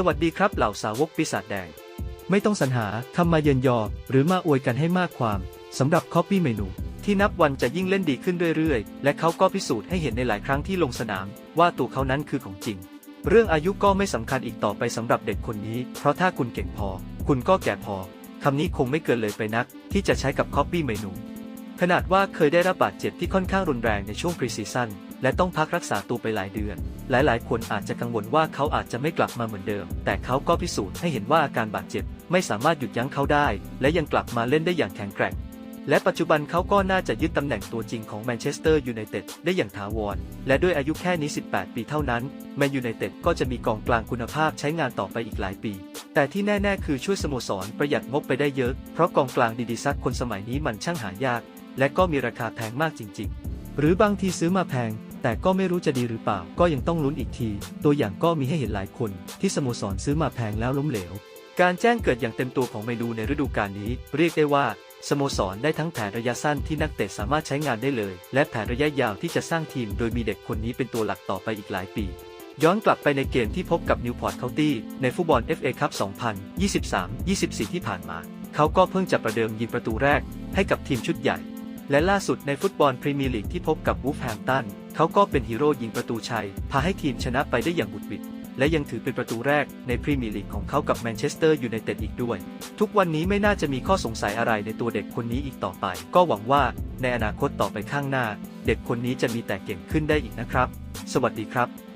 สวัสดีครับเหล่าสาวกปีศาจแดง ไม่ต้องสรรหาคำมาเยินยอ หรือมาอวยกันให้มากความสำหรับ Copy เมนู ที่นับวันจะยิ่งเล่นดีขึ้นเรื่อยๆ และเขาก็พิสูจน์ให้เห็นในหลายครั้งที่ลงสนาม ว่าตัวเขานั้นคือของจริง เรื่องอายุก็ไม่สำคัญอีกต่อไปสำหรับเด็กคนนี้ เพราะถ้าคุณเก่งพอ คุณก็แก่พอคำนี้คงไม่เกินเลยไปนัก ที่จะใช้กับ Copy เมนู ขนาดว่าเคยได้รับบาดเจ็บที่ค่อนข้างรุนแรงในช่วงพรีซีซั่นและต้องพักรักษาตัวไปหลายเดือน หลายๆ คนอาจจะกังวลว่าเขาอาจจะไม่กลับมาเหมือนเดิม แต่เขาก็พิสูจน์ให้เห็นว่าอาการบาดเจ็บ ไม่สามารถหยุดยั้งเขาได้ และยังกลับมาเล่นได้อย่างแข็งแกร่ง และปัจจุบันเขาก็น่าจะยึดตำแหน่งตัวจริงของแมนเชสเตอร์ยูไนเต็ดได้อย่างถาวร และด้วยอายุแค่นี้ 18 ปีเท่านั้น แมนยูไนเต็ดก็จะมีกองกลางคุณภาพใช้งานต่อไปอีกหลายปี แต่ที่แน่ ๆ คือช่วยสโมสรประหยัดงบไปได้เยอะ เพราะกองกลางดีๆซักคนสมัยนี้มันช่างหายาก และก็มีราคาแพงมากจริง ๆ หรือบางทีซื้อมาแพง แต่ก็ไม่รู้จะดีหรือเปล่า ก็ยังต้องลุ้นอีกที ตัวอย่างก็มีให้เห็นหลายคน ที่สโมสรซื้อมาแพงแล้วล้มเหลว การแจ้งเกิดอย่างเต็มตัวของเมนูในฤดูกาลนี้ เรียกได้ว่าสโมสรได้ทั้งแผนระยะสั้นที่นักเตะสามารถใช้งานได้เลย และแผนระยะยาวที่จะสร้างทีม โดยมีเด็กคนนี้เป็นตัวหลักต่อไปอีกหลายปี ย้อนกลับไปในเกมที่พบกับนิวพอร์ตเคานตี้ในฟุตบอล FA คัพ 2023-24 ที่ผ่านมา เขาก็เพิ่งจะประเดิมยิงประตูแรกให้กับทีมชุดใหญ่ และล่าสุดในฟุตบอลพรีเมียร์ลีกที่พบกับวูฟแฮมตัน เขาก็เป็นฮีโร่ยิงประตูชัย พาให้ทีมชนะไปได้อย่างบุดวิด และยังถือเป็นประตูแรกในพรีเมียร์ลีกของเขากับแมนเชสเตอร์ยูไนเต็ดอีกด้วย ทุกวันนี้ไม่น่าจะมีข้อสงสัยอะไรในตัวเด็กคนนี้อีกต่อไป ก็หวังว่าในอนาคตต่อไปข้างหน้า เด็กคนนี้จะมีแต่เก่งขึ้นได้อีกนะครับ สวัสดีครับ